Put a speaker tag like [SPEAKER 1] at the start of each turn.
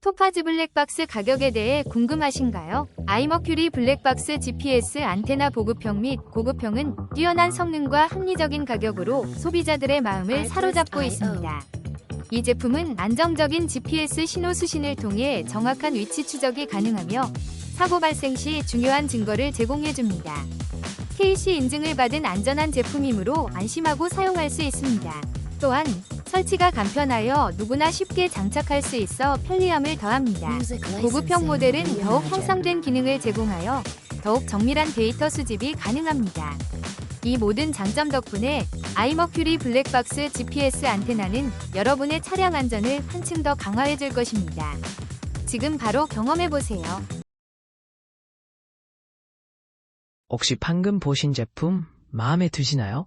[SPEAKER 1] 토파즈 블랙박스 가격에 대해 궁금하신가요? 아이머큐리 블랙박스 GPS 안테나 보급형 및 고급형은 뛰어난 성능과 합리적인 가격으로 소비자들의 마음을 사로잡고 있습니다. 이 제품은 안정적인 GPS 신호 수신을 통해 정확한 위치 추적이 가능하며 사고 발생 시 중요한 증거를 제공해줍니다. KC 인증을 받은 안전한 제품이므로 안심하고 사용할 수 있습니다. 또한 설치가 간편하여 누구나 쉽게 장착할 수 있어 편리함을 더합니다. 고급형 모델은 더욱 향상된 기능을 제공하여 더욱 정밀한 데이터 수집이 가능합니다. 이 모든 장점 덕분에 아이머큐리 블랙박스 GPS 안테나는 여러분의 차량 안전을 한층 더 강화해 줄 것입니다. 지금 바로 경험해 보세요.
[SPEAKER 2] 혹시 방금 보신 제품 마음에 드시나요?